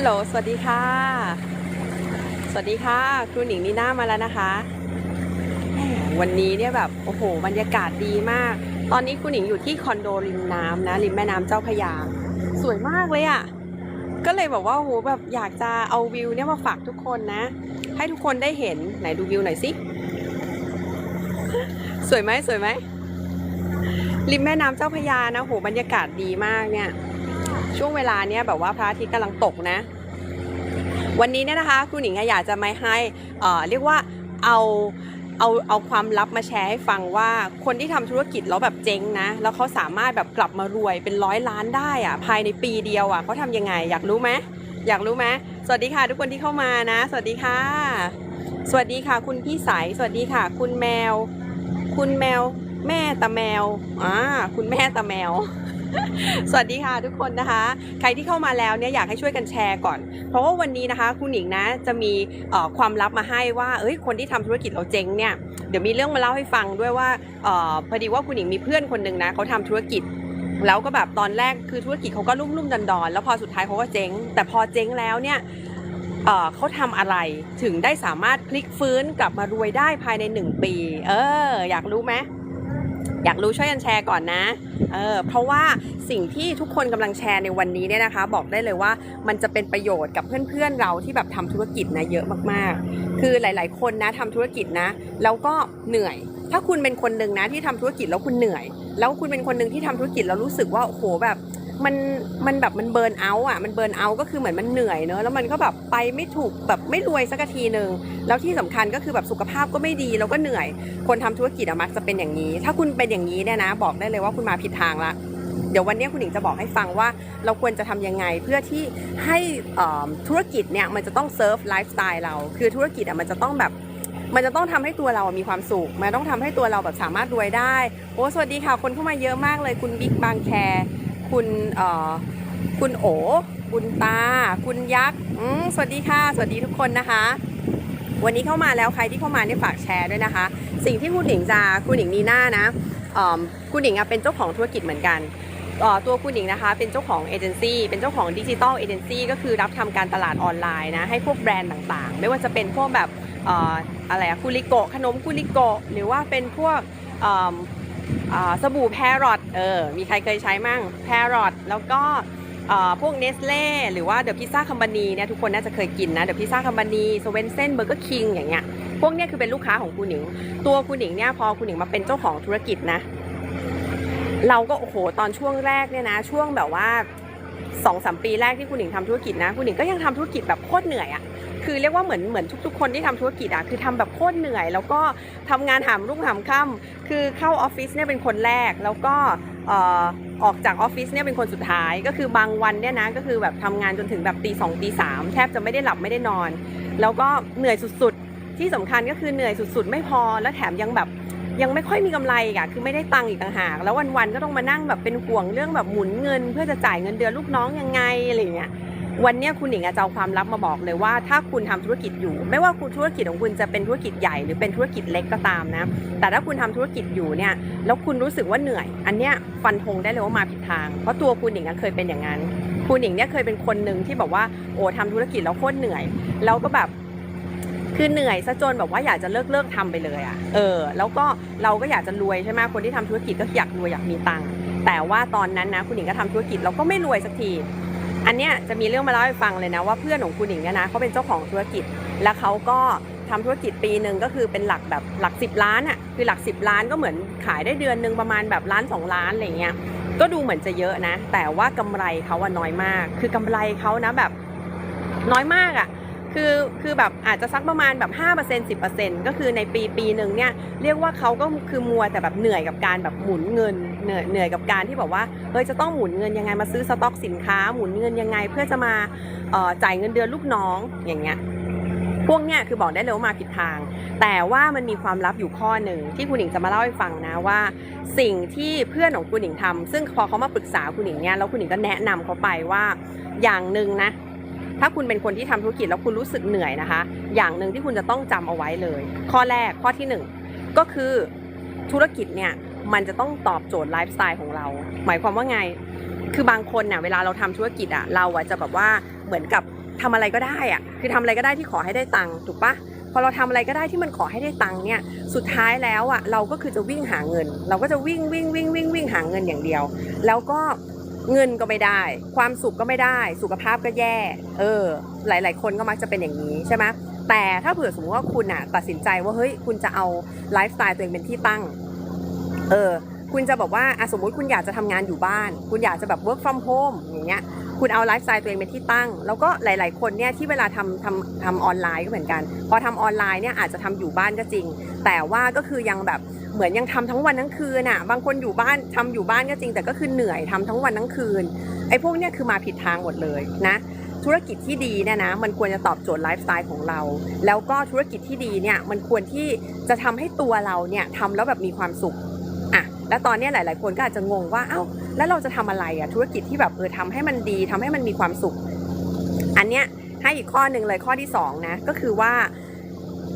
ฮัลโหล สวัสดีค่ะ สวัสดีค่ะ ครูหนิงนีน่ามาแล้วนะคะ วันนี้เนี่ยแบบ โอ้โห บรรยากาศดีมาก ตอนนี้ครูหนิงอยู่ที่คอนโดริมน้ำนะ ริมแม่น้ำเจ้าพยา สวยมากเลยอะ่ะ ก็เลยแบบว่าโอ้โหแบบอยากจะเอาวิวเนี่ยมาฝากทุกคนนะ ให้ทุกคนได้เห็น ไหนดูวิวหน่อยสิ สวยไหมสวยไหม ริมแม่น้ำเจ้าพยานะ โห บรรยากาศดีมากเนี่ยช่วงเวลาเนี้ยแบบว่าพระอาทิตย์กำลังตกนะ วันนี้เนี่ยนะคะครูหนิงอยากจะมาให้เออเรียกว่าเอาเอาเอาความลับมาแชร์ให้ฟังว่าคนที่ทำธุรกิจแล้วแบบเจ๊งนะ แล้วเขาสามารถแบบกลับมารวยเป็นร้อยล้านได้อะภายในปีเดียวอะเขาทำยังไง อยากรู้ไหมอยากรู้ไหมสวัสดีค่ะ ทุกคนที่เข้ามานะ สวัสดีค่ะ สวัสดีค่ะ คุณพี่สายสวัสดีค่ะ คุณแมว คุณแมว แม่ตาแมวอ่าคุณแม่ตาแมว สวัสดีค่ะทุกคนนะคะ ใครที่เข้ามาแล้วเนี่ยอยากให้ช่วยกันแชร์ก่อน เพราะว่าวันนี้นะคะคุณหนิงนะจะมีความลับมาให้ว่าเอ้ยคนที่ทำธุรกิจเราเจ๊งเนี่ยเดี๋ยวมีเรื่องมาเล่าให้ฟังด้วยว่าออพอดีว่าคุณหนิงมีเพื่อนคนหนึ่งนะเขาทำธุรกิจแล้วก็แบบตอนแรกคือธุรกิจเขาก็รุ่มรุ่มดอนดอนแล้วพอสุดท้ายเขาก็เจ๊ง แต่พอเจ๊งแล้วเนี่ยเเขาทำอะไรถึงได้สามารถพลิกฟื้นกลับมารวยได้ภายในหนึ่งปี เออ อยากรู้ไหม อยากรู้ช่วยกันแชร์ก่อนนะเออเพราะว่าสิ่งที่ทุกคนกำลังแชร์ในวันนี้เนี่ยนะคะ บอกได้เลยว่ามันจะเป็นประโยชน์กับเพื่อนๆเราที่แบบทำธุรกิจนะเยอะมากๆ คือหลายๆ คนนะทำธุรกิจนะแล้วก็เหนื่อย ถ้าคุณเป็นคนหนึ่งนะที่ทำธุรกิจแล้วคุณเหนื่อย แล้วคุณเป็นคนหนึ่งที่ทำธุรกิจแล้วรู้สึกว่าโอ้โหแบบ มันมันแบบมันเบิร์นเอาท์อะมันเบิร์นเอาท์ก็คือเหมือนมันเหนื่อยเนอะแล้วมันก็แบบไปไม่ถูกแบบไม่รวยสักทีหนึ่งแล้วที่สำคัญก็คือแบบสุขภาพก็ไม่ดีแล้วก็เหนื่อย คนทำธุรกิจอะมักจะเป็นอย่างนี้ ถ้าคุณเป็นอย่างนี้เนี่ยนะ บอกได้เลยว่าคุณมาผิดทางละเดี๋ยววันนี้คุณหญิงจะบอกให้ฟังว่าเราควรจะทำยังไงเพื่อที่ให้ธุรกิจเนี่ยมันจะต้องเซิร์ฟไลฟ์สไตล์เรา คือธุรกิจอะมันจะต้องแบบมันจะต้องทำให้ตัวเรามีความสุข มันต้องทำให้ตัวเราแบบสามารถรวยได้ โอ้ สวัสดีค่ะ คนเข้ามาเยอะมากเลย คุณบิ๊กบางแค คุณคุณโอคุณตาคุณยักษ์สวัสดีค่ะ สวัสดีทุกคนนะคะ วันนี้เข้ามาแล้วใครที่เข้ามาเนี่ยฝากแชร์ด้วยนะคะ สิ่งที่คุณหนิงจะคุณหนิงนีน่านะคุณหนิงเป็นเจ้าของธุรกิจเหมือนกันตัวคุณหนิงนะคะเป็นเจ้าของเอเจนซี่เป็นเจ้าของดิจิตอลเอเจนซี่ก็คือรับทำการตลาดออนไลน์นะให้พวกแบรนด์ต่างๆ ไม่ว่าจะเป็นพวกแบบออะไรอะคุริโกะขนมคุริโกะหรือว่าเป็นพวก สบู่แพรอทเออมีใครเคยใช้มั่งแพรอทแล้วก็อ่อพวกเนสเล่หรือว่าเดอะพิซซ่าคัมบานีเนี่ยทุกคนน่าจะเคยกินนะเดอะพิซซ่าคัมบานีสเวนเซนเบอร์เกอร์คิงอย่างเงี้ยพวกเนี้ยคือเป็นลูกค้าของคุณหนิง ตัวคุณหนิงเนี่ยพอคุณหนิงมาเป็นเจ้าของธุรกิจนะ เราก็โอ้โหตอนช่วงแรกเนี่ยนะ ช่วงแบบว่าสองสามปีแรกที่คุณหนิงทำธุรกิจนะ คุณหนิงก็ยังทำธุรกิจแบบโคตรเหนื่อยอะ่ะ คือเรียกว่าเหมือนเหมือนทุก ๆ คนที่ทำธุรกิจอะ่ะคือทำแบบโคตรเหนื่อย แล้วก็ทำงานหามรุ่งหามค่ำคือเข้าออฟฟิศเนี่ยเป็นคนแรกแล้วก็ออกจากออฟฟิศเนี่ยเป็นคนสุดท้ายก็คือบางวันเนี่ยนะก็คือแบบทำงานจนถึงแบบตีสองตีสามแทบจะไม่ได้หลับไม่ได้นอน แล้วก็เหนื่อยสุดๆ ที่สำคัญก็คือเหนื่อยสุดๆ ไม่พอแล้วแถมยังแบบยังไม่ค่อยมีกำไรอีกอะคือไม่ได้ตังค์อีกต่างหาก แล้ววันๆก็ต้องมานั่งแบบเป็นห่วงเรื่องแบบหมุนเงิน เพื่อจะจ่ายเงินเดือนลูกน้องยังไงอะไรอย่างเงี้ย วันนี้คุณหนิงอะจะเอาความลับมาบอกเลยว่า ถ้าคุณทำธุรกิจอยู่ ไม่ว่าคุณธุรกิจของคุณจะเป็นธุรกิจใหญ่หรือเป็นธุรกิจเล็กก็ตามนะ แต่ถ้าคุณทำธุรกิจอยู่เนี่ยแล้วคุณรู้สึกว่าเหนื่อย อันเนี้ยฟันธงได้เลยว่ามาผิดทาง เพราะตัวคุณหนิงเคยเป็นอย่างนั้นคุณหนิงเนี่ยเคยเป็นคนหนึ่งที่บอกว่าโอ้ทำธุรกิจแล้วโคตรเหนื่อยแล้วก็แบบคือเหนื่อยซะจนแบบว่าอยากจะเลิกเลิกทำไปเลยอะ่ะ เออ แล้วก็เราก็อยากจะรวยใช่ไหมคนที่ทำธุรกิจก็อยากรวยอยากมีตังค์แต่ว่าตอนนั้นนะคุณหญิงก็ทำธุรกิจเราก็ไม่รวยสักที อันเนี้ยจะมีเรื่องมาเล่าให้ฟังเลยนะว่าเพื่อนของคุณหญิงเนี่ยนะเขาเป็นเจ้าของธุรกิจ แล้วเขาก็ทำธุรกิจปีหนึ่งก็คือเป็นหลักแบบหลัก 10 ล้านอะ่ะคือหลัก 10 ล้านก็เหมือนขายได้เดือนหนึ่งประมาณแบบล้าน 2 ล้านอะไรเงี้ยก็ดูเหมือนจะเยอะนะ แต่ว่ากำไรเขาอะน้อยมาก คือกำไรเขานะแบบน้อยมากอะคือคือแบบอาจจะสักประมาณแบบ5% 10%ก็คือในปีปีหนึ่งเนี่ยเรียกว่าเขาก็คือมัวแต่แบบเหนื่อยกับการแบบหมุนเงิน เหนื่อยเหนื่อยกับการที่แบบว่าเฮ้ยจะต้องหมุนเงินยังไงมาซื้อสต็อกสินค้า หมุนเงินยังไง เพื่อจะมาจ่ายเงินเดือนลูกน้องอย่างเงี้ยพวกเนี้ยคือบอกได้เลยว่ามาผิดทาง แต่ว่ามันมีความลับอยู่ข้อหนึ่งที่คุณหนิงจะมาเล่าให้ฟังนะว่า สิ่งที่เพื่อนของคุณหนิงทำซึ่งพอเขามาปรึกษาคุณหนิงเนี่ยแล้วคุณหนิงก็แนะนำเขาไปว่าอย่างหนึ่งนะถ้าคุณเป็นคนที่ทำธุรกิจแล้วคุณรู้สึกเหนื่อยนะคะ อย่างหนึ่งที่คุณจะต้องจำเอาไว้เลย ข้อแรกข้อที่หนึ่งก็คือธุรกิจเนี่ย มันจะต้องตอบโจทย์ไลฟ์สไตล์ของเรา หมายความว่าไง คือบางคนเนี่ยเวลาเราทำธุรกิจอะเราอะจะแบบว่าเหมือนกับทำอะไรก็ได้อะคือทำอะไรก็ได้ที่ขอให้ได้ตังค์ถูกปะพอเราทำอะไรก็ได้ที่มันขอให้ได้ตังค์เนี่ยสุดท้ายแล้วอะเราก็คือจะวิ่งหาเงิน เราก็จะวิ่งวิ่งวิ่งวิ่งวิ่งหาเงินอย่างเดียว แล้วก็เงินก็ไม่ได้ ความสุขก็ไม่ได้ สุขภาพก็แย่ เออ หลาย ๆ คนก็มักจะเป็นอย่างนี้ใช่ไหมแต่ถ้าเผื่อสมมติว่าคุณอะตัดสินใจว่าเฮ้ยคุณจะเอาไลฟ์สไตล์ตัวเองเป็นที่ตั้ง เออ คุณจะบอกว่าสมมุติคุณอยากจะทำงานอยู่บ้าน คุณอยากจะแบบ work from home อย่างเงี้ย คุณเอาไลฟ์สไตล์ตัวเองเป็นที่ตั้ง แล้วก็หลาย ๆ คนเนี่ยที่เวลาทำทำทำออนไลน์ก็เหมือนกัน พอทำออนไลน์เนี่ยอาจจะทำอยู่บ้านก็จริง แต่ว่าก็คือยังแบบเหมือนยังทำทั้งวันทั้งคืนอะ บางคนอยู่บ้านทำอยู่บ้านก็จริง แต่ก็คือเหนื่อยทำทั้งวันทั้งคืน ไอ้พวกเนี้ยคือมาผิดทางหมดเลยนะธุรกิจที่ดีเนี่ยนะมันควรจะตอบโจทย์ไลฟ์สไตล์ของเรา แล้วก็ธุรกิจที่ดีเนี่ยมันควรที่จะทำให้ตัวเราเนี่ยทำแล้วแบบมีความสุข อะแล้วตอนนี้หลาย ๆ คนก็อาจจะงงว่าเอ้าแล้วเราจะทำอะไรอะธุรกิจที่แบบเออทำให้มันดีทำให้มันมีความสุข อันเนี้ยให้อีกข้อหนึ่งเลยข้อที่สองนะก็คือว่า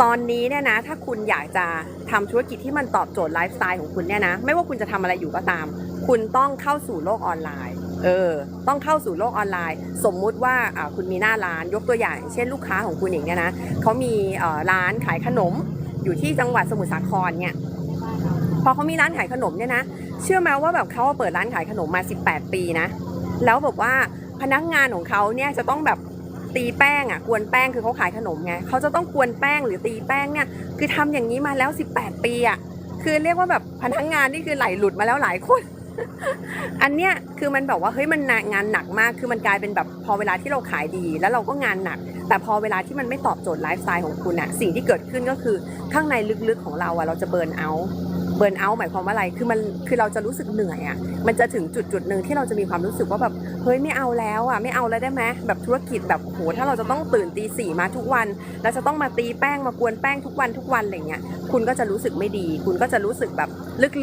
ตอนนี้เนี่ยนะ ถ้าคุณอยากจะทำธุรกิจที่มันตอบโจทย์ไลฟ์สไตล์ของคุณเนี่ยนะ ไม่ว่าคุณจะทำอะไรอยู่ก็ตาม คุณต้องเข้าสู่โลกออนไลน์เออต้องเข้าสู่โลกออนไลน์ สมมุติว่าอ่าคุณมีหน้าร้านยกตัวอย่าง เช่นลูกค้าของคุณเองเนี่ยนะเขามีอ่อร้านขายขนมอยู่ที่จังหวัดสมุทรสาครเนี่ย พอเขามีร้านขายขนมเนี่ยนะ เชื่อไหมว่าแบบเขาเปิดร้านขายขนมมา 18 ปีนะ แล้วแบบว่าพนักงานของเขาเนี่ยจะต้องแบบตีแป้งอะกวนแป้งคือเขาขายขนมไงเขาจะต้องกวนแป้งหรือตีแป้งเนี่ยคือทำอย่างนี้มาแล้ว 18 ปีอะคือเรียกว่าแบบพนักงานนี่คือไหลหลุดมาแล้วหลายคน อันเนี้ยคือมันแบบว่าเฮ้ยมันงานหนักมากคือมันกลายเป็นแบบพอเวลาที่เราขายดี แล้วเราก็งานหนัก แต่พอเวลาที่มันไม่ตอบโจทย์ไลฟ์สไตล์ของคุณอะสิ่งที่เกิดขึ้นก็คือข้างในลึกๆของเราอะเราจะเบิร์นเอา เบิร์นเอาท์หมายความว่าอะไร คือมัน คือเราจะรู้สึกเหนื่อยอะมันจะถึงจุดจุดหนึ่งที่เราจะมีความรู้สึกว่าแบบ เฮ้ยไม่เอาแล้วอะไม่เอาแล้วได้ไหมแบบธุรกิจแบบโห ถ้าเราจะต้องตื่นตีสี่มาทุกวัน แล้วจะต้องมาตีแป้งมากวนแป้งทุกวันทุกวันอะไรเงี้ย คุณก็จะรู้สึกไม่ดี คุณก็จะรู้สึกแบบ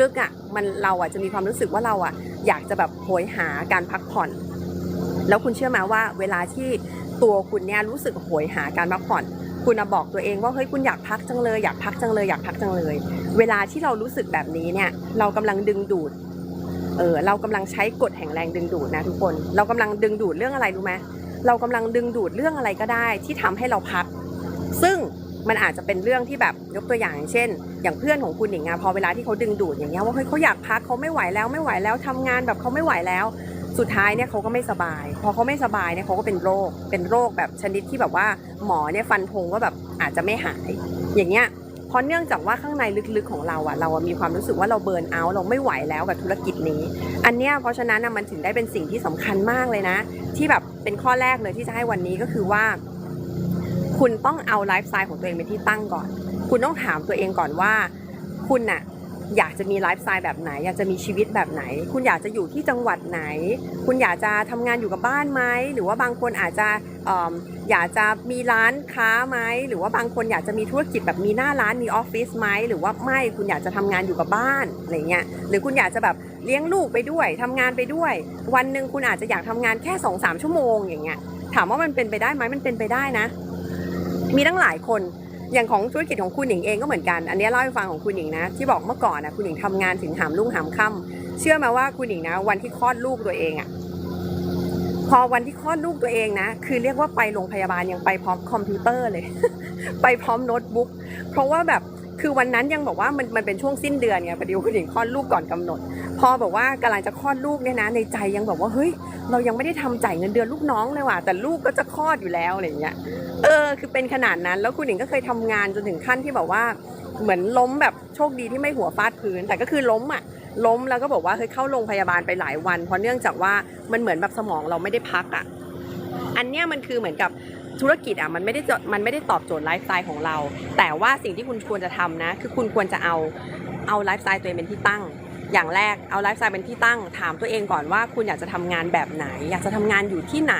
ลึกๆอะมันเราอะจะมีความรู้สึกว่าเราอะ อยากจะแบบโหยหาการพักผ่อน แล้วคุณเชื่อไหมว่า เวลาที่ตัวคุณเนี่ยรู้สึกโหยหาการพักผ่อน คุณบอกตัวเองว่าเฮ้ยคุณอยากพักจังเลยอยากพักจังเลยอยากพักจังเลย เวลาที่เรารู้สึกแบบนี้เนี่ยเรากำลังดึงดูดเออเรากำลังใช้กฎแห่งแรงดึงดูดนะทุกคน เรากำลังดึงดูดเรื่องอะไรรู้ไหมเรากำลังดึงดูดเรื่องอะไรก็ได้ที่ทำให้เราพัก ซึ่งมันอาจจะเป็นเรื่องที่แบบยกตัวอย่างเช่น อย่างเพื่อนของคุณอย่างเงี้ยพอเวลาที่เขาดึงดูดอย่างเงี้ยว่าเฮ้ยเขาอยากพักเขาไม่ไหวแล้วไม่ไหวแล้วทำงานแบบเขาไม่ไหวแล้ว สุดท้ายเนี่ยเขาก็ไม่สบาย พอเขาไม่สบายเนี่ยเขาก็เป็นโรค เป็นโรคแบบชนิดที่แบบว่าหมอเนี่ยฟันธงว่าแบบอาจจะไม่หาย อย่างเงี้ยเพราะเนื่องจากว่าข้างในลึกๆของเราอะเรามีความรู้สึกว่าเราเบิร์นเอาท์เราไม่ไหวแล้วกับธุรกิจนี้ อันเนี้ยเพราะฉะนั้นมันถึงได้เป็นสิ่งที่สำคัญมากเลยนะ ที่แบบเป็นข้อแรกเลยที่จะให้วันนี้ก็คือว่า คุณต้องเอาไลฟ์สไตล์ของตัวเองเป็นที่ตั้งก่อน คุณต้องถามตัวเองก่อนว่า คุณน่ะ อยากจะมีไลฟ์สไตล์แบบไหน อยากจะมีชีวิตแบบไหน คุณอยากจะอยู่ที่จังหวัดไหน คุณอยากจะทำงานอยู่กับบ้านไหมหรือว่าบางคนอาจจะออยากจะมีร้านค้าไหมหรือว่าบางคนอยากจะมีธุรกิจแบบมีหน้าร้านมีออฟฟิศไหมหรือว่าไม่คุณอยากจะทำงานอยู่กับบ้านอะไรเงี้ยหรือคุณอยากจะแบบเลี้ยงลูกไปด้วยทำงานไปด้วย วันหนึ่งคุณอาจจะอยากทำงานแค่สองสามชั่วโมงอย่างเงี้ยถามว่ามันเป็นไปได้ไหมมันเป็นไปได้นะ มีตั้งหลายคน อย่างของธุรกิจของคุณหญิงเองก็เหมือนกัน อันนี้เล่าให้ฟังของคุณหญิงนะ ที่บอกเมื่อก่อนนะคุณหญิงทำงานถึงหามรุ่งหามค่ำเชื่อไหมว่าคุณหญิงนะ วันที่คลอดลูกตัวเองอะพอวันที่คลอดลูกตัวเองนะ คือเรียกว่าไปโรงพยาบาลยังไปพร้อมคอมพิวเตอร์เลย ไปพร้อมโน้ตบุ๊กเพราะว่าแบบคือวันนั้นยังบอกว่ามันมันเป็นช่วงสิ้นเดือนไงพอดีคุณหญิงคลอดลูกก่อนกำหนด พอบอกว่ากำลังจะคลอดลูกเนี่ยนะ ในใจยังบอกว่าเฮ้ยเรายังไม่ได้ทำจ่ายเงินเดือนลูกน้องเลยว่ะแต่ลูกก็จะคลอดอยู่แล้วอะไรอย่างเงี้ย เออ คือเป็นขนาดนั้น แล้วคุณหญิงก็เคยทำงานจนถึงขั้นที่แบบว่า เหมือนล้มแบบโชคดีที่ไม่หัวฟาดพื้น แต่ก็คือล้มอะ ล้มแล้วก็บอกว่าเฮ้ยเข้าโรงพยาบาลไปหลายวัน เพราะเนื่องจากว่ามันเหมือนแบบสมองเราไม่ได้พักอะ อันเนี้ยมันคือเหมือนกับธุรกิจอะมันไม่ได้จะมันไม่ได้ตอบโจทย์ไลฟ์สไตล์ของเรา แต่ว่าสิ่งที่คุณควรจะทำนะ คือคุณควรจะเอาเอาไลฟ์สไตล์ตัวเองเป็นที่ตั้ง อย่างแรกเอาไลฟ์สไตล์เป็นที่ตั้งถามตัวเองก่อนว่าคุณอยากจะทำงานแบบไหน อยากจะทำงานอยู่ที่ไหน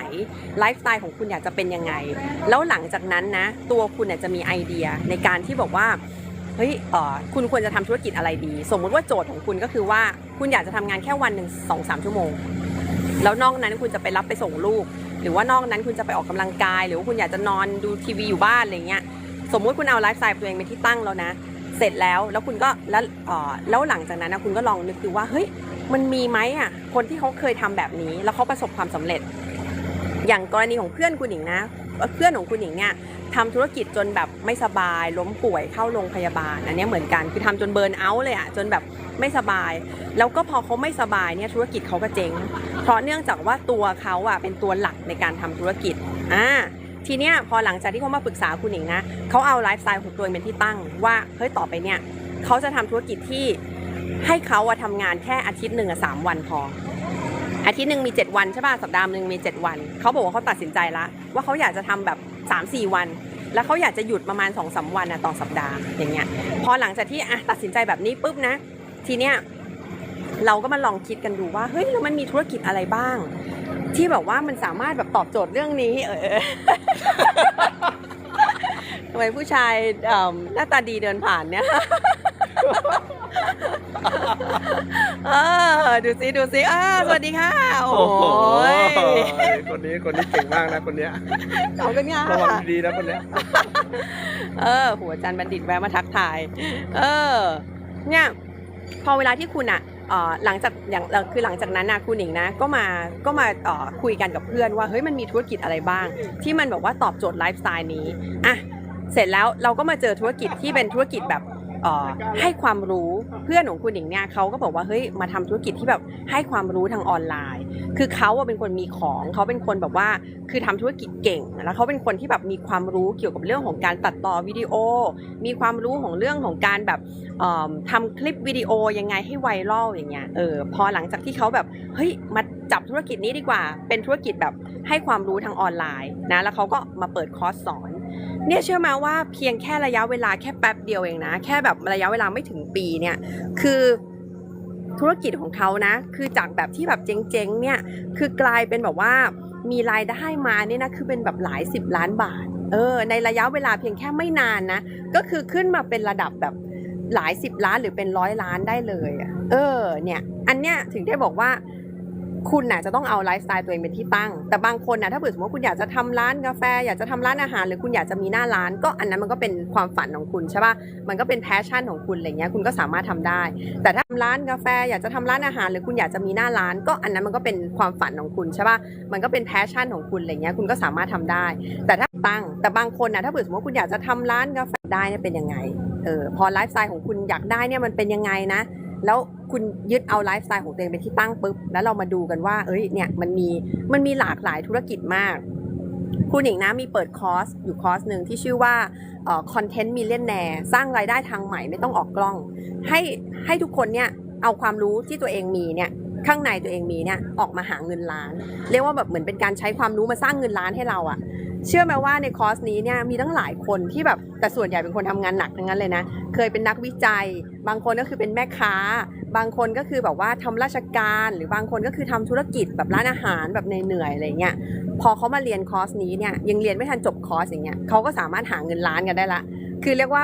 ไลฟ์สไตล์ของคุณอยากจะเป็นยังไง แล้วหลังจากนั้นนะตัวคุณเนี่ยจะมีไอเดียในการที่บอกว่าเฮ้ยเออคุณควรจะทำธุรกิจอะไรดี สมมุติว่าโจทย์ของคุณก็คือว่าคุณอยากจะทำงานแค่วันหนึ่งสองสามชั่วโมง แล้วนอกนั้นคุณจะไปรับไปส่งลูก หรือว่านอกนั้นคุณจะไปออกกำลังกาย หรือว่าคุณอยากจะนอนดูทีวีอยู่บ้านอะไรเงี้ยสมมุติคุณเอาไลฟ์สไตล์ตัวเองเป็นที่ตั้งแล้วนะ เสร็จแล้วแล้วคุณก็แล้วแล้วหลังจากนั้นนะคุณก็ลองนึกดูว่าเฮ้ยมันมีไหมอะคนที่เขาเคยทำแบบนี้ แล้วเขาประสบความสำเร็จ อย่างกรณีของเพื่อนคุณหญิงนะ เพื่อนของคุณหญิงเนี่ยทำธุรกิจจนแบบไม่สบาย ล้มป่วยเข้าโรงพยาบาลอันนี้เหมือนกันคือทำจนเบิร์นเอาท์เลยอะจนแบบไม่สบาย แล้วก็พอเขาไม่สบายเนี่ยธุรกิจเขาก็เจ๊ง เพราะเนื่องจากว่าตัวเขาอะเป็นตัวหลักในการทำธุรกิจอ่าทีเนี้ยพอหลังจากที่เขามาปรึกษาคุณหญิงนะ เขาเอาไลฟ์สไตล์ของตัวเองเป็นที่ตั้ง ว่าเฮ้ยต่อไปเนี่ยเขาจะทำธุรกิจที่ให้เขาอะทำงานแค่อาทิตย์หนึ่งอะสามวันพอ อาทิตย์หนึ่งมี 7 วันใช่ป่ะสัปดาห์หนึ่งมี 7 วันเขาบอกว่าเขาตัดสินใจละว่าเขาอยากจะทำแบบ 3-4 วัน แล้วเขาอยากจะหยุดประมาณ2อสวันนะต่อสัปดาห์อย่างเงี้ยพอหลังจากที่อะตัดสินใจแบบนี้ปุ๊บนะ ทีเนี้ยเราก็มาลองคิดกันดูว่าเฮ้ยแล้วมันมีธุรกิจอะไรบ้าง ที่แบบว่ามันสามารถแบบตอบโจทย์เรื่องนี้ เออ ไมผู้ชายเอิ่มหน้าตาดีเดินผ่านเนี่ยเออดูสิดูสิอ่าสวัสดีค่ะ โอ้ยคนนี้คนนี้เก่งมากนะคนเนี้ยขอบคุณค่ะระวังดีๆนะคนเนี้ยเออ หัวจันทร์บัณฑิตแวะมาทักทาย เออ เนี่ย พอเวลาที่คุณอะเอ่อหลังจากอย่างเอ่อคือหลังจากนั้นนะคุณหนิงนะก็มาก็มาเอ่อคุยกันกับเพื่อนว่าเฮ้ยมันมีธุรกิจอะไรบ้าง ที่มันแบบว่าตอบโจทย์ไลฟ์สไตล์นี้อะ เสร็จแล้วเราก็มาเจอธุรกิจที่เป็นธุรกิจแบบให้ความรู้เพื่อนของคุณหนิงเนี่ยเขาก็บอกว่าเฮ้ยมาทำธุรกิจที่แบบให้ความรู้ทางออนไลน์ คือเขาเป็นคนมีของเขาเป็นคนแบบว่าคือทำธุรกิจเก่งแล้วเขาเป็นคนที่แบบมีความรู้เกี่ยวกับเรื่องของการตัดต่อวิดีโอ มีความรู้ของเรื่องของการแบบเอิ่มทำคลิปวิดีโอยังไงให้ไวรัลอย่างเงี้ยเออพอหลังจากที่เขาแบบเฮ้ยมาจับธุรกิจนี้ดีกว่า เป็นธุรกิจแบบให้ความรู้ทางออนไลน์นะแล้วเขาก็มาเปิดคอร์สสอน เนี่ยเชื่อมาว่าเพียงแค่ระยะเวลาแค่แป๊บเดียวเองนะ แค่แบบระยะเวลาไม่ถึงปีเนี่ย คือธุรกิจของเขานะ คือจากแบบที่แบบเจ๊งๆเนี่ย คือกลายเป็นแบบว่ามีรายได้มาเนี่ยนะคือเป็นแบบหลายสิบล้านบาท เออ ในระยะเวลาเพียงแค่ไม่นานนะ ก็คือขึ้นมาเป็นระดับแบบหลายสิบล้านหรือเป็นร้อยล้านได้เลย เออ เนี่ย อันเนี้ยถึงได้บอกว่า คุณน่ะจะต้องเอาไลฟ์สไตล์ตัวเองเป็นที่ตั้ง แต่บางคนนะถ้าเผื่อสมมติว่าคุณอยากจะทำร้านกาแฟ อยากจะทำร้านอาหาร หรือคุณอยากจะมีหน้าร้าน ก็อันนั้นมันก็เป็นความฝันของคุณใช่ป่ะ มันก็เป็นแพชชั่นของคุณอะไรเงี้ย คุณก็สามารถทำได้ แต่ถ้าทำร้านกาแฟ อยากจะทำร้านอาหาร หรือคุณอยากจะมีหน้าร้าน ก็อันนั้นมันก็เป็นความฝันของคุณใช่ป่ะ มันก็เป็นแพชชั่นของคุณอะไรเงี้ย คุณก็สามารถทำได้ แต่ถ้าตั้ง แต่บางคนนะถ้าเผื่อสมมติว่าคุณอยากจะทำร้านกาแฟได้เนี่ยเป็นยังไง เออ พอไลฟ์สไตล์ของคุณอยากได้เนี่ยมันเป็นยังไงนะ แล้ว คุณยึดเอาไลฟ์สไตล์ของตัวเองเป็นที่ตั้งปุ๊บ แล้วเรามาดูกันว่า เอ้ย เนี่ย มันมี มันมีหลากหลายธุรกิจมาก คุณหญิงนะมีเปิดคอร์ส อยู่คอร์สหนึ่งที่ชื่อว่าคอนเทนต์มิเลนแนร์สร้างรายได้ทางใหม่ไม่ต้องออกกล้อง ให้ให้ทุกคนเนี่ยเอาความรู้ที่ตัวเองมีเนี่ยข้างในตัวเองมีเนี่ยออกมาหาเงินล้าน เรียกว่าแบบเหมือนเป็นการใช้ความรู้มาสร้างเงินล้านให้เราอะเชื่อไหมว่าในคอร์สนี้เนี่ยมีตั้งหลายคนที่แบบแต่ส่วนใหญ่เป็นคนทำงานหนักทั้งนั้นเลยนะ เคยเป็นนักวิจัย บางคนก็คือเป็นแม่ค้า บางคนก็คือแบบว่าทำราชการ หรือบางคนก็คือทำธุรกิจแบบร้านอาหารแบบเหนื่อยๆอะไรเงี้ยพอเขามาเรียนคอร์สนี้เนี่ยยังเรียนไม่ทันจบคอร์สอย่างเงี้ยเขาก็สามารถหาเงินล้านกันได้ละ คือเรียกว่า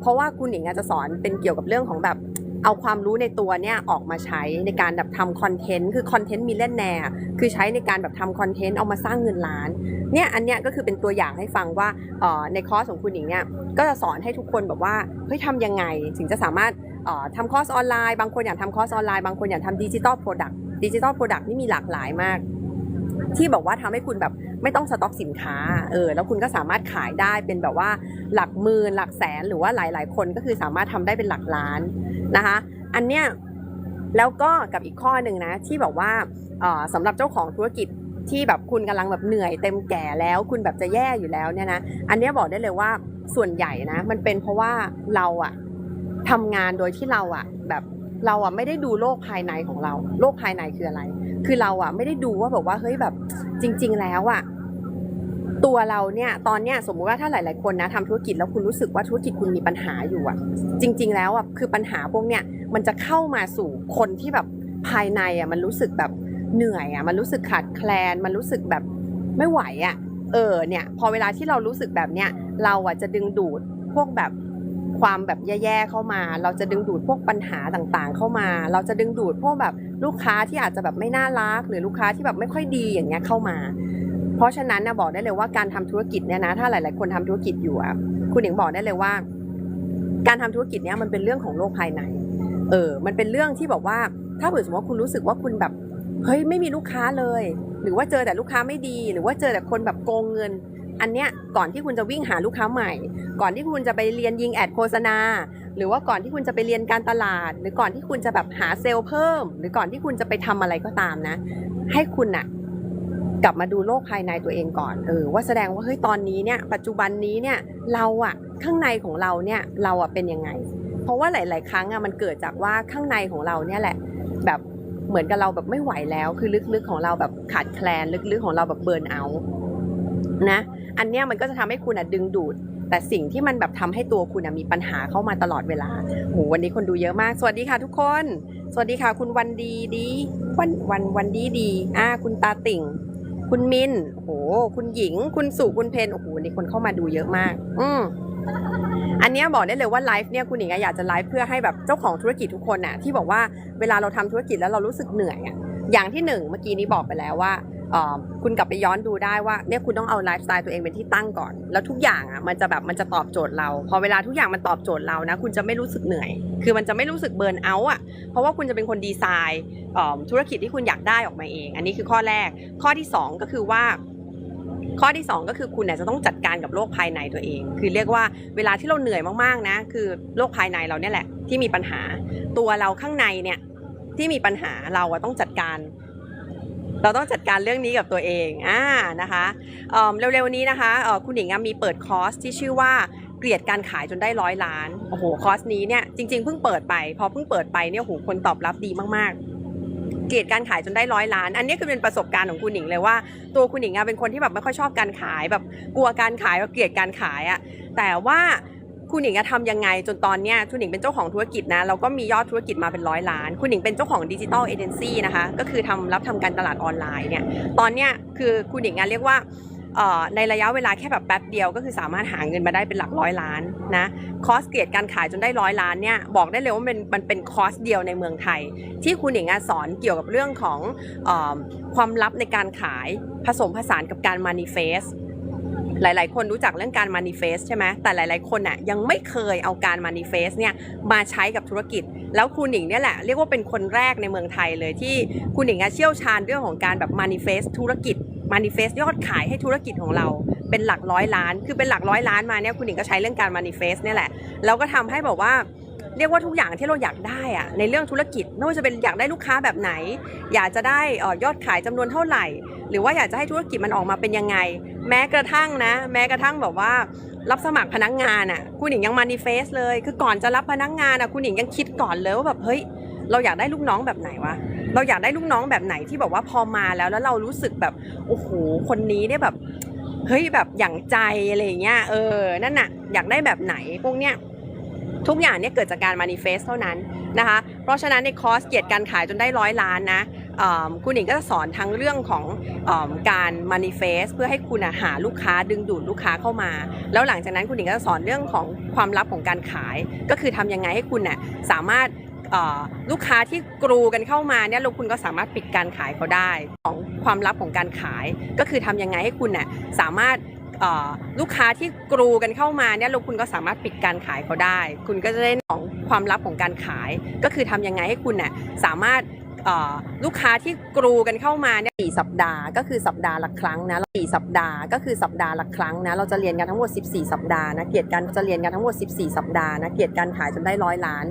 เพราะว่าคุณหญิงอาจจะสอนเป็นเกี่ยวกับเรื่องของแบบเอาความรู้ในตัวเนี่ยออกมาใช้ในการแบบทำคอนเทนต์คือคอนเทนต์มีเล่นแนร์คือใช้ในการแบบทำคอนเทนต์เอามาสร้างเงินล้านเนี่ยอันเนี้ยก็คือเป็นตัวอย่างให้ฟังว่าในคอร์สของคุณหญิงเนี่ยก็จะสอนให้ทุกคนแบบว่าเฮ้ยทำยังไงถึงจะสามารถ ทำคอร์สออนไลน์ บางคนอยากทำคอร์สออนไลน์ บางคนอยากทำดิจิตอลโปรดักต์ดิจิตอลโปรดักต์นี่มีหลากหลายมาก ที่บอกว่าทำให้คุณแบบไม่ต้องสต็อกสินค้าเออแล้วคุณก็สามารถขายได้เป็นแบบว่าหลักหมื่นหลักแสนหรือว่าหลาย ๆ คนก็คือสามารถทำได้เป็นหลักล้านนะคะ อันเนี้ยแล้วก็กับอีกข้อหนึ่งนะที่แบบว่าสำหรับเจ้าของธุรกิจที่แบบคุณกำลังแบบเหนื่อยเต็มแก่แล้ว คุณแบบจะแย่อยู่แล้วเนี่ยนะอันเนี้ยบอกได้เลยว่าส่วนใหญ่นะ มันเป็นเพราะว่าเราอะ ทำงานโดยที่เราอะแบบเราอะไม่ได้ดูโลกภายในของเรา โลกภายในคืออะไร คือเราอะไม่ได้ดูว่าแบบว่าเฮ้ยแบบจริง ๆ แล้วอะตัวเราเนี่ยตอนเนี้ยสมมุติว่าถ้าหลายๆคนนะทำธุรกิจแล้วคุณรู้สึกว่าธุรกิจคุณมีปัญหาอยู่อะจริง ๆ แล้วอะคือปัญหาพวกเนี้ยมันจะเข้ามาสู่คนที่แบบภายในอะมันรู้สึกแบบเหนื่อยอะมันรู้สึกขาดแคลน มันรู้สึกแบบไม่ไหวอะเออเนี่ยพอเวลาที่เรารู้สึกแบบเนี้ยเราอะจะดึงดูดพวกแบบ ความแบบแย่ๆเข้ามา เราจะดึงดูดพวกปัญหาต่างๆ เข้ามา เราจะดึงดูดพวกแบบลูกค้าที่อาจจะแบบไม่น่ารัก หรือลูกค้าที่แบบไม่ค่อยดีอย่างเงี้ยเข้ามา เพราะฉะนั้นนะบอกได้เลยว่าการทำธุรกิจเนี่ยนะถ้าหลาย ๆ คนทำธุรกิจอยู่อะคุณหญิงบอกได้เลยว่า การทำธุรกิจเนี่ยมันเป็นเรื่องของโลกภายใน เออ มันเป็นเรื่องที่บอกว่า ถ้าเผื่อสมมติว่าคุณรู้สึกว่าคุณแบบเฮ้ยไม่มีลูกค้าเลย หรือว่าเจอแต่ลูกค้าไม่ดี หรือว่าเจอแต่คนแบบโกงเงิน อันเนี้ยก่อนที่คุณจะวิ่งหาลูกค้าใหม่ ก่อนที่คุณจะไปเรียนยิงแอดโฆษณา หรือว่าก่อนที่คุณจะไปเรียนการตลาด หรือก่อนที่คุณจะแบบหาเซลล์เพิ่ม หรือก่อนที่คุณจะไปทำอะไรก็ตามนะ ให้คุณน่ะกลับมาดูโลกภายในตัวเองก่อนเออว่าแสดงว่าเฮ้ยตอนนี้เนี่ยปัจจุบันนี้เนี่ยเราอะข้างในของเราเนี่ยเราอะเป็นยังไง เพราะว่าหลาย ๆ ครั้งอะมันเกิดจากว่าข้างในของเราเนี่ยแหละแบบเหมือนกับเราแบบไม่ไหวแล้ว คือลึกๆของเราแบบขาดแคลนลึกๆของเราแบบเบิร์นเอานะ อันเนี้ยมันก็จะทำให้คุณอะดึงดูด แต่สิ่งที่มันแบบทำให้ตัวคุณมีปัญหาเข้ามาตลอดเวลาโหวันนี้คนดูเยอะมาก สวัสดีค่ะทุกคน สวัสดีค่ะ คุณวันดีดีวันวันวันดีดีอ่าคุณตาติ่ง คุณมินโอ้โหคุณหญิง คุณสุคุณเพนโอ้โหวันนี้คนเข้ามาดูเยอะมาก อืมอันเนี้ยบอกได้เลยว่าไลฟ์เนี่ยคุณหญิงอยากจะไลฟ์เพื่อให้แบบเจ้าของธุรกิจทุกคนน่ะที่บอกว่าเวลาเราทำธุรกิจแล้วเรารู้สึกเหนื่อยอะอย่างที่หนึ่งเมื่อกี้นี้บอกไปแล้วว่า คุณกลับไปย้อนดูได้ว่าเนี่ยคุณต้องเอาไลฟ์สไตล์ตัวเองเป็นที่ตั้งก่อน แล้วทุกอย่างอะมันจะแบบมันจะตอบโจทย์เรา พอเวลาทุกอย่างมันตอบโจทย์เรานะ คุณจะไม่รู้สึกเหนื่อย คือมันจะไม่รู้สึกเบิร์นเอาท์อะเพราะว่าคุณจะเป็นคนดีไซน์ธุรกิจที่คุณอยากได้ออกมาเอง อันนี้คือข้อแรก ข้อที่สองก็คือว่าข้อที่ 2 ก็คือคุณเนี่ยจะต้องจัดการกับโรคภายในตัวเอง คือเรียกว่าเวลาที่เราเหนื่อยมากๆนะ คือโรคภายในเราเนี่ยแหละที่มีปัญหา ตัวเราข้างในเนี่ยที่มีปัญหาเราต้องจัดการ เราต้องจัดการเรื่องนี้กับตัวเองอ่านะคะเเร็วๆนี้นะคะคุณหญิงมีเปิดคอร์สที่ชื่อว่าเกลียดการขายจนได้ร้อยล้านโอ้โหคอร์สนี้เนี่ยจริงๆเพิ่งเปิดไปพอเพิ่งเปิดไปเนี่ยโอ้โหคนตอบรับดีมากๆเกลียดการขายจนได้ร้อยล้าน อันนี้คือเป็นประสบการณ์ของคุณหญิงเลยว่าตัวคุณหญิงเป็นคนที่แบบไม่ค่อยชอบการขายแบบกลัวการขายแบบเกลียดการขายอะแต่ว่า คุณหญิงอะทำยังไงจนตอนเนี้ยคุณหญิงเป็นเจ้าของธุรกิจนะเราก็มียอดธุรกิจมาเป็นร้อยล้าน คุณหญิงเป็นเจ้าของดิจิทัลเอเจนซี่นะคะก็คือทำรับทำการตลาดออนไลน์เนี่ยตอนเนี้ยคือคุณหญิงเรียกว่าในระยะเวลาแค่แบบแป๊บเดียวก็คือสามารถหาเงินมาได้เป็นหลักร้อยล้านนะคอสเกียดการขายจนได้ร้อยล้านเนี่ยบอกได้เลยว่ามันมันเป็นคอสเดียวในเมืองไทย ที่คุณหญิงสอนเกี่ยวกับเรื่องของอความลับในการขายผสมผสานกับการมานิเฟส หลายๆ คนรู้จักเรื่องการมานิเฟสใช่ไหมแต่หลาย ๆ คนน่ะยังไม่เคยเอาการมานิเฟสเนี่ยมาใช้กับธุรกิจ แล้วคุณหญิงเนี่ยแหละเรียกว่าเป็นคนแรกในเมืองไทยเลยที่คุณหญิงเชี่ยวชาญเรื่องของการแบบมานิเฟสธุรกิจมานิเฟสยอดขายให้ธุรกิจของเราเป็นหลักร้อยล้าน คือเป็นหลักร้อยล้านมาเนี่ยคุณหญิงก็ใช้เรื่องการมานิเฟสเนี่ยแหละแล้วก็ทำให้บอกว่า เรียกว่าทุกอย่างที่เราอยากได้อะในเรื่องธุรกิจไม่ว่าจะเป็นอยากได้ลูกค้าแบบไหน อยากจะได้ออยอดขายจำนวนเท่าไหร่ หรือว่าอยากจะให้ธุรกิจมันออกมาเป็นยังไง แม้กระทั่งนะ แม้กระทั่งแบบว่ารับสมัครพนักงานอะคุณหญิงยังมานิเฟสเลย คือก่อนจะรับพนักงานอะคุณหญิงยังคิดก่อนเลยว่าแบบเฮ้ยเราอยากได้ลูกน้องแบบไหนวะเราอยากได้ลูกน้องแบบไหนที่แบบว่าพอมาแล้วแล้วเรารู้สึกแบบโอ้โหคนนี้เนี่ยแบบเฮ้ยแบบอย่างใจอะไรเงี้ยเออนั่นน่ะอยากได้แบบไหนพวกเนี้ย ทุกอย่างเนี่ยเกิดจากการมานิเฟสเท่านั้นนะคะ เพราะฉะนั้นในคอร์สเกียรติการขายจนได้ร้อยล้านนะคุณหญิงก็จะสอนทั้งเรื่องของอการมานิเฟสเพื่อให้คุณอะหาลูกค้าดึงดูดลูกค้าเข้ามา แล้วหลังจากนั้นคุณหญิงก็จะสอนเรื่องของความลับของการขาย ก็คือทำยังไงให้คุณน่ะสามารถลูกค้าที่กรูกันเข้ามาเนี่ยล้วคุณก็สามารถปิดการขายเขาได้ ของความลับของการขาย ก็คือทำยังไงให้คุณน่ะสามารถ ลูกค้าที่กรูกันเข้ามาเนี่ยล้วคุณก็สามารถปิดการขายเขาได้ คุณก็จะได้ของความลับของการขาย ก็คือทำยังไงให้คุณน่ยสามารถ ลูกค้าที่กรูกันเข้ามาเนี่ยสี่สัปดาห์ก็คือสัปดาห์ละครั้งนะสี่สัปดาห์ก็คือสัปดาห์ละครั้งนะเราจะเรียนกันทั้งหมด 14 สัปดาห์นะเกียรติการจะเรียนกันทั้งหมด 14 สัปดาห์นะเกียรติการขายจนได้ร้อยล้าน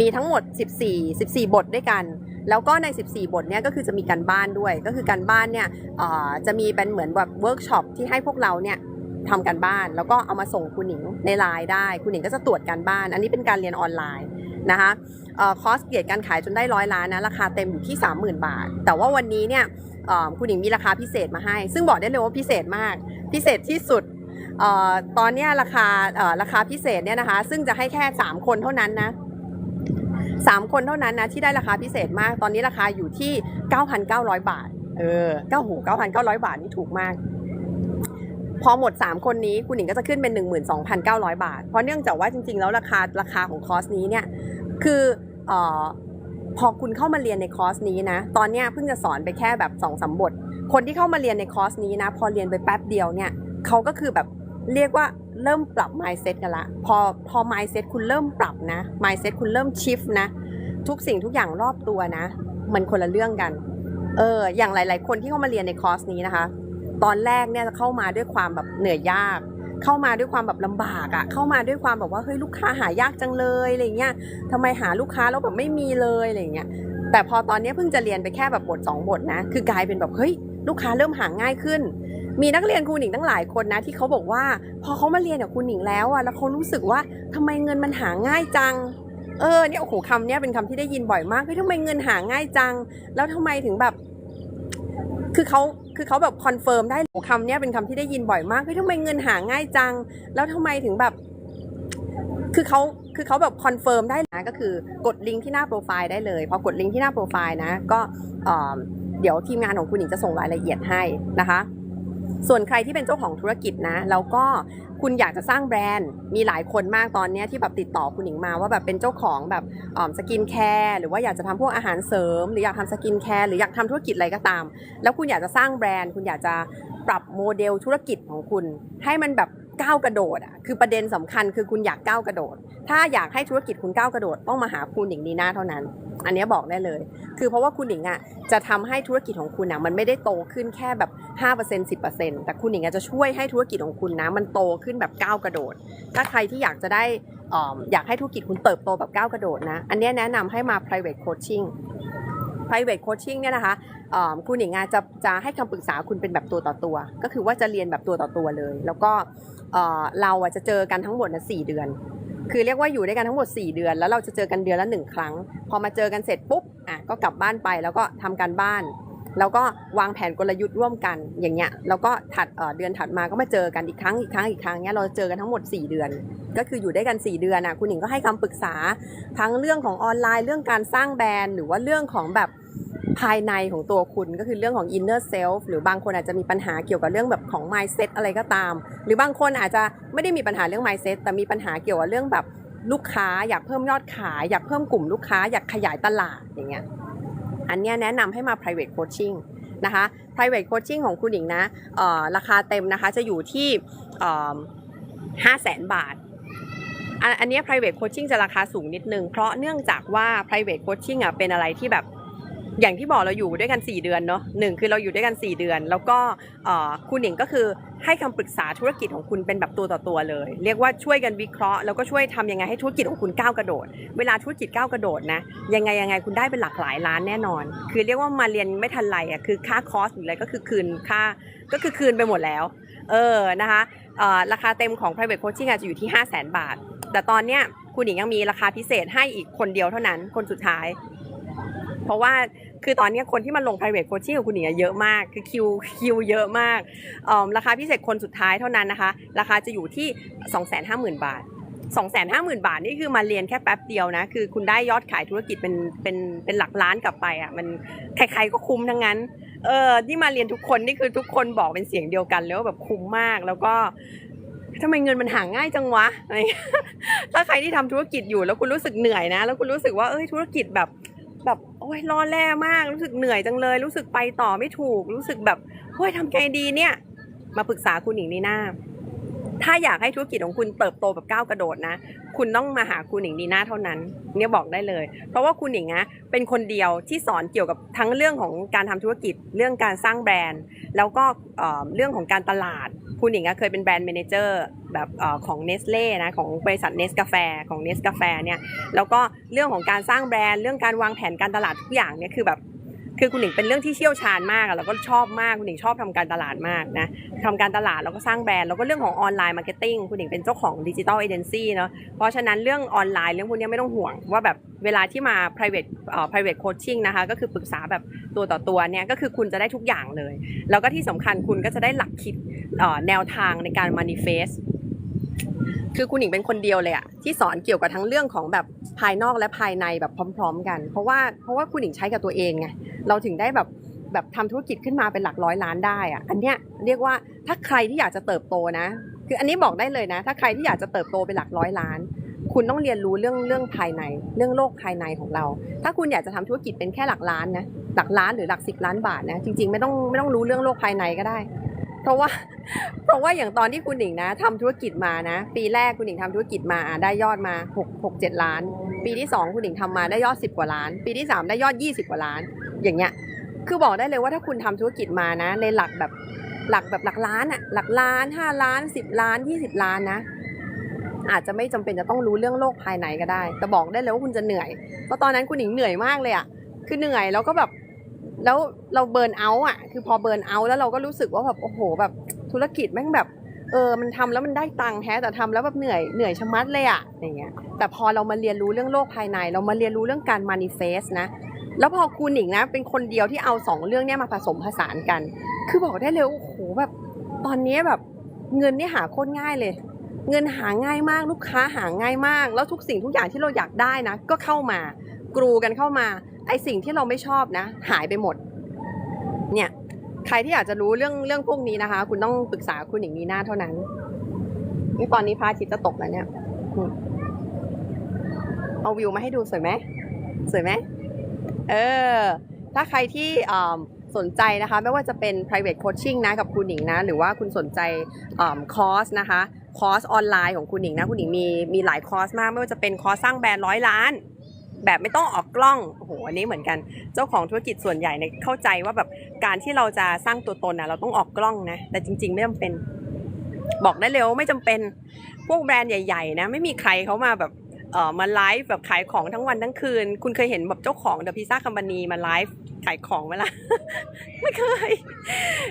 มีทั้งหมด 14 14 บทด้วยกัน แล้วก็ใน 14 บทเนี่ยก็คือจะมีการบ้านด้วย ก็คือการบ้านเนี่ยจะมีเป็นเหมือนแบบเวิร์กช็อปที่ให้พวกเราเนี่ยทำการบ้าน แล้วก็เอามาส่งคุณหนิงในไลน์ได้ คุณหนิงก็จะตรวจการบ้าน อันนี้เป็นการเรียนออนไลน์ นะคะออคอสเกียรติการขายจนได้ร้อยล้านนะราคาเต็มอยู่ที่ 30,000 บาท แต่ว่าวันนี้เนี่ยคุณหนิงมีราคาพิเศษมาให้ ซึ่งบอกได้เลยว่าพิเศษมาก พิเศษที่สุดออตอนนี้ราคาออราคาพิเศษเนี่ยนะคะ ซึ่งจะให้แค่ 3 คนเท่านั้นนะสามคนเท่านั้นนะที่ได้ราคาพิเศษมาก ตอนนี้ราคาอยู่ที่ 9,900 บาท เออเก้าหู9,900 บาทนี่ถูกมาก พอหมด 3 คนนี้คุณหญิงก็จะขึ้นเป็น 12,900 บาท เพราะเนื่องจากว่าจริง ๆ แล้วราคาราคาของคอร์สนี้เนี่ยคือออพอคุณเข้ามาเรียนในคอร์สนี้นะ ตอนเนี้ยเพิ่งจะสอนไปแค่แบบ2อสบท คนที่เข้ามาเรียนในคอร์สนี้นะ พอเรียนไปแป๊บเดียวเนี่ยเขาก็คือแบบเรียกว่าเริ่มปรับ mindset กันละ พอพอ mindset คุณเริ่มปรับนะ mindset คุณเริ่ม shift นะ ทุกสิ่งทุกอย่างรอบตัวนะ มันคนละเรื่องกัน เออ อย่างหลาย ๆ คนที่เข้ามาเรียนในคอร์สนี้นะคะ ตอนแรกเนี่ยจะเข้ามาด้วยความแบบเหนื่อยยาก เข้ามาด้วยความแบบลำบากอะเข้ามาด้วยความแบบว่าเฮ้ยลูกค้าหายากจังเลยอะไรเงี้ยทำไมหาลูกค้าแล้วแบบไม่มีเลยอะไรเงี้ยแต่พอตอนนี้เพิ่งจะเรียนไปแค่แบบบทสองบทนะคือกลายเป็นแบบเฮ้ยลูกค้าเริ่มหาง่ายขึ้น มีนักเรียนครูหนิงตั้งหลายคนนะที่เขาบอกว่า พอเขามาเรียนกับครูหนิงแล้วอะแล้วเขารู้สึกว่าทำไมเงินมันหาง่ายจังเออเนี่ยโอ้โหคำเนี้ยเป็นคำที่ได้ยินบ่อยมากเฮ้ยทำไมเงินหาง่ายจัง แล้วทำไมถึงแบบ คือเขาคือเขาแบบคอนเฟิร์มได้คำนี้เป็นคำที่ได้ยินบ่อยมากเฮ้ยทำไมเงินหาง่ายจัง แล้วทำไมถึงแบบ คือเขาคือเขาแบบคอนเฟิร์มได้นะก็คือกดลิงก์ที่หน้าโปรไฟล์ได้เลยพอกดลิงก์ที่หน้าโปรไฟล์นะ ก็เเดี๋ยวทีมงานของคุณหญิงจะส่งรายละเอียดให้นะคะ ส่วนใครที่เป็นเจ้าของธุรกิจนะแล้วก็คุณอยากจะสร้างแบรนด์มีหลายคนมากตอนนี้ที่แบบติดต่อคุณหญิงมาว่าแบบเป็นเจ้าของแบบสกินแคร์หรือว่าอยากจะทำพวกอาหารเสริม หรืออยากทำสกินแคร์หรืออยากทำธุรกิจอะไรก็ตาม แล้วคุณอยากจะสร้างแบรนด์ คุณอยากจะปรับโมเดลธุรกิจของคุณ ให้มันแบบ ก้าวกระโดดอะคือประเด็นสำคัญคือคุณอยากก้าวกระโดด ถ้าอยากให้ธุรกิจคุณก้าวกระโดดต้องมาหาคุณหญิงนีน่าเท่านั้น อันนี้บอกได้เลย คือเพราะว่าคุณหญิงอะจะทำให้ธุรกิจของคุณอะมันไม่ได้โตขึ้นแค่แบบ5% 10%แต่คุณหญิงอะจะช่วยให้ธุรกิจของคุณนะมันโตขึ้นแบบก้าวกระโดด ถ้าใครที่อยากจะได้อยากให้ธุรกิจคุณเติบโตแบบก้าวกระโดดนะ อันนี้แนะนำให้มา private coaching private coaching เนี่ยนะคะคุณหญิงอะจะจะให้คำปรึกษาคุณเป็นแบบตัวต่อตัว ก็คือว่าจะเรียนแบบตัวต่อตัวเลย แล้วก็ เราอะจะเจอกันทั้งหมดนะสี่เดือน คือเรียกว่าอยู่ด้วยกันทั้งหมด 4 เดือน แล้วเราจะเจอกันเดือนละหนึ่งครั้ง พอมาเจอกันเสร็จปุ๊บอะก็กลับบ้านไปแล้วก็ทำการบ้านแล้วก็วางแผนกลยุทธ์ร่วมกันอย่างเงี้ยแล้วก็ถัดเดือนถัดมาก็มาเจอกันอีกครั้งอีกครั้งอีกครั้งเนี้ยเราจะเจอกันทั้งหมด 4 เดือน ก็คืออยู่ได้กัน 4 เดือนนะคุณหญิงก็ให้คำปรึกษาทั้งเรื่องของออนไลน์เรื่องการสร้างแบรนด์ หรือว่าเรื่องของแบบ ภายในของตัวคุณก็คือเรื่องของ inner self หรือบางคนอาจจะมีปัญหาเกี่ยวกับเรื่องแบบของ mindset อะไรก็ตาม หรือบางคนอาจจะไม่ได้มีปัญหาเรื่อง mindset แต่มีปัญหาเกี่ยวกับเรื่องแบบลูกค้า อยากเพิ่มยอดขาย อยากเพิ่มกลุ่มลูกค้า อยากขยายตลาดอย่างเงี้ยอันเนี้ยแนะนำให้มา private coaching นะคะ private coaching ของคุณหญิงนะราคาเต็มนะคะจะอยู่ที่ห้าแสนบาทอันนี้ private coaching จะราคาสูงนิดนึง เพราะเนื่องจากว่า private coaching อะเป็นอะไรที่แบบ อย่างที่บอกเราอยู่ด้วยกัน 4 เดือนเนาะหนึ่งคือเราอยู่ด้วยกัน 4 เดือน แล้วก็คุณหญิงก็คือให้คำปรึกษาธุรกิจของคุณเป็นแบบตัวต่อตัวเลย เรียกว่าช่วยกันวิเคราะห์ แล้วก็ช่วยทำยังไงให้ธุรกิจของคุณก้าวกระโดด เวลาธุรกิจก้าวกระโดดนะยังไงยังไงคุณได้เป็นหลักหลายล้านแน่นอน คือเรียกว่ามาเรียนไม่ทันไรอะคือค่าคอร์สหรืออะไรก็คือคืนค่าก็คือคืนไปหมดแล้ว เออนะคะราคาเต็มของ private coaching อาจจะอยู่ที่ 5 0 0 0 0 0 บาท แต่ตอนเนี้ยคุณหญิงยังมีราคาพิเศษให้อีกคนเดียวเท่านั้นคนสุดท้าย เพราะว่าคือตอนนี้คนที่มาลง private coaching กับคุณหญิงอเยอะมาก คือคิวคิวเยอะมากเอิ่มราคาพิเศษคนสุดท้ายเท่านั้นนะคะ ราคาจะอยู่ที่ 250,000 บาท 250,000 บาทนี่คือมาเรียนแค่แป๊บเดียวนะ คือคุณได้ยอดขายธุรกิจเป็นเป็นเป็นหลักล้านกลับไปอะมันใครๆก็คุ้มทั้งนั้นเออที่มาเรียนทุกคนนี่คือทุกคนบอกเป็นเสียงเดียวกันเลยว่าแบบคุ้มมากแล้วก็ทำไมเงินมันหาง่ายจังวะ ถ้าใครที่ทำธุรกิจอยู่แล้วคุณรู้สึกเหนื่อยนะ แล้วคุณรู้สึกว่าเอ้ยธุรกิจแบบ แบบโอ้ยร้อแร่มากรู้สึกเหนื่อยจังเลย รู้สึกไปต่อไม่ถูก รู้สึกแบบเฮ้ยทำไงดีเนี่ย มาปรึกษาคุณหญิงนีน่า ถ้าอยากให้ธุรกิจของคุณเติบโตแบบก้าวกระโดดนะ คุณต้องมาหาคุณหญิงดีน่าเท่านั้น เนี่ยบอกได้เลย เพราะว่าคุณหญิงนะเป็นคนเดียวที่สอนเกี่ยวกับทั้งเรื่องของการทำธุรกิจ เรื่องการสร้างแบรนด์ แล้วก็เรื่องของการตลาดคุณหญิงเคยเป็นแบรนด์เมนเจอร์แบบของเนสเล่นะของบริษัทเนสกาแฟของเนสกาแฟเนี่ยแล้วก็เรื่องของการสร้างแบรนด์ เรื่องการวางแผนการตลาดทุกอย่างเนี่ยคือแบบ คือคุณหนิงเป็นเรื่องที่เชี่ยวชาญมากอะแล้วก็ชอบมากคุณหนิงชอบทำการตลาดมากนะทำการตลาดแล้วก็สร้างแบรนด์แล้วก็เรื่องของออนไลน์มาร์เก็ตติ้งคุณหนิงเป็นเจ้าของดิจิทัลเอเจนซี่เนาะเพราะฉะนั้นเรื่องออนไลน์เรื่องพวกนี้ไม่ต้องห่วง ว่าแบบเวลาที่มา private เอ่อ private coaching นะคะก็คือปรึกษาแบบตัวต่อตัวเนี่ยก็คือคุณจะได้ทุกอย่างเลย แล้วก็ที่สำคัญคุณก็จะได้หลักคิดแนวทางในการ manifest คือคุณหญิงเป็นคนเดียวเลยอะที่สอนเกี่ยวกับทั้งเรื่องของแบบภายนอกและภายในแบบพร้อม ๆ กัน เพราะว่าเพราะว่าคุณหญิงใช้กับตัวเองไงเราถึงได้แบบแบบทำธุรกิจขึ้นมาเป็นหลักร้อยล้านได้อะอันเนี้ยเรียกว่าถ้าใครที่อยากจะเติบโตนะ คืออันนี้บอกได้เลยนะ ถ้าใครที่อยากจะเติบโตเป็นหลักร้อยล้าน คุณต้องเรียนรู้เรื่องเรื่องภายใน เรื่องโลกภายในของเรา ถ้าคุณอยากจะทำธุรกิจเป็นแค่หลักล้านนะหลักล้านหรือหลักสิบล้านบาทนะจริง ๆ ไม่ต้องไม่ต้องรู้เรื่องโลกภายในก็ได้ เพราะว่า เพราะว่าอย่างตอนที่คุณหนิงนะทำธุรกิจมานะ ปีแรกคุณหนิงทำธุรกิจมาได้ยอดมา6 6 7ล้าน ปีที่ 2 คุณหนิงทำมาได้ยอด 10 กว่าล้าน ปีที่ 3 ได้ยอด 20 กว่าล้าน อย่างเงี้ยคือบอกได้เลยว่าถ้าคุณทำธุรกิจมานะ ในหลักแบบหลักแบบหลักล้านอะหลักล้านห้าล้านสิบล้านยี่สิบล้านนะ อาจจะไม่จำเป็นจะต้องรู้เรื่องโลกภายในก็ได้ แต่บอกได้เลยว่าคุณจะเหนื่อยเพราะตอนนั้นคุณหญิงเหนื่อยมากเลยอะคือเหนื่อยแล้วก็แบบ แล้วเราเบิร์นเอาท์อะ คือพอเบิร์นเอาท์แล้วเราก็รู้สึกว่าแบบโอ้โหแบบธุรกิจแม่งแบบเออ มันทำแล้วมันได้ตังค์แท้แต่ทำแล้วแบบเหนื่อยเหนื่อยชะมัดเลยอะอย่างเงี้ย แต่พอเรามาเรียนรู้เรื่องโลกภายใน เรามาเรียนรู้เรื่องการ manifest นะ แล้วพอครูหนิงนะ เป็นคนเดียวที่เอาสองเรื่องเนี้ยมาผสมผสานกัน คือบอกได้เลยว่าโอ้โหแบบ ตอนนี้แบบเงินนี่หาโคตรง่ายเลย เงินหาง่ายมากลูกค้าหาง่ายมาก แล้วทุกสิ่งทุกอย่างที่เราอยากได้นะ ก็เข้ามากรูกันเข้ามา ไอสิ่งที่เราไม่ชอบนะ หายไปหมด เนี่ย ใครที่อยากจะรู้เรื่องเรื่องพวกนี้นะคะ คุณต้องปรึกษาคุณหญิงนีน่าเท่านั้นนี่ตอนนี้พระอาทิตย์จะตกแล้วเนี่ยเอาวิวมาให้ดูสวยไหมสวยไหมเออ ถ้าใครที่สนใจนะคะ ไม่ว่าจะเป็น private coaching นะกับคุณหญิงนะ หรือว่าคุณสนใจคอร์สนะคะ คอร์สออนไลน์ของคุณหญิงนะ คุณหญิงมีมีหลายคอร์สมาก ไม่ว่าจะเป็นคอร์สสร้างแบรนด์ร้อยล้าน แบบไม่ต้องออกกล้องโอ้โหอันนี้เหมือนกัน เจ้าของธุรกิจส่วนใหญ่เนี่ยเข้าใจว่าแบบการที่เราจะสร้างตัวตนนะเราต้องออกกล้องนะ แต่จริง ๆ ไม่จำเป็น บอกได้เลยว่าไม่จำเป็น พวกแบรนด์ใหญ่ ๆ นะ ไม่มีใครเขามาแบบ เออมาไลฟ์แบบขายของทั้งวันทั้งคืน คุณเคยเห็นแบบเจ้าของเดอะพิซซ่าคัมบานีมาไลฟ์ขายของไหมล่ะ ไม่เคย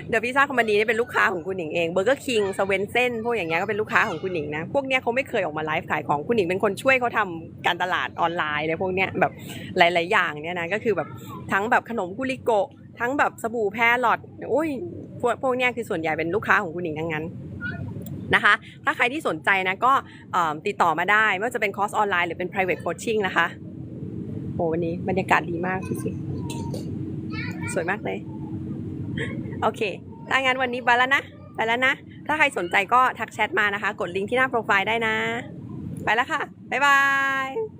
เดอะพิซซ่าคัมบานีนี่เป็นลูกค้าของคุณหนิงเองเบอร์เกอร์คิงสเวนเซนพวกอย่างเงี้ยก็เป็นลูกค้าของคุณหนิงนะ พวกเนี้ยเขาไม่เคยออกมาไลฟ์ขายของคุณหนิงเป็นคนช่วยเขาทำการตลาดออนไลน์เลยพวกเนี้ยแบบหลาย ๆ อย่างเนี่ยนะก็คือแบบทั้งแบบขนมกุลิโกทั้งแบบสบู่แพรลอตโอ้ยพวกพวกเนี้ยคือส่วนใหญ่เป็นลูกค้าของคุณหนิงทั้งนั้น นะคะ ถ้าใครที่สนใจนะก็ติดต่อมาได้ ไม่ว่าจะเป็นคอร์สออนไลน์หรือเป็น private coaching นะคะโอ้วันนี้บรรยากาศดีมากดูสิสวยมากเลย โอเค ถ้างั้นวันนี้ไปแล้วนะ ไปแล้วนะ ถ้าใครสนใจก็ทักแชทมานะคะ กดลิงก์ที่หน้าโปรไฟล์ได้นะ ไปแล้วค่ะ บ๊ายบาย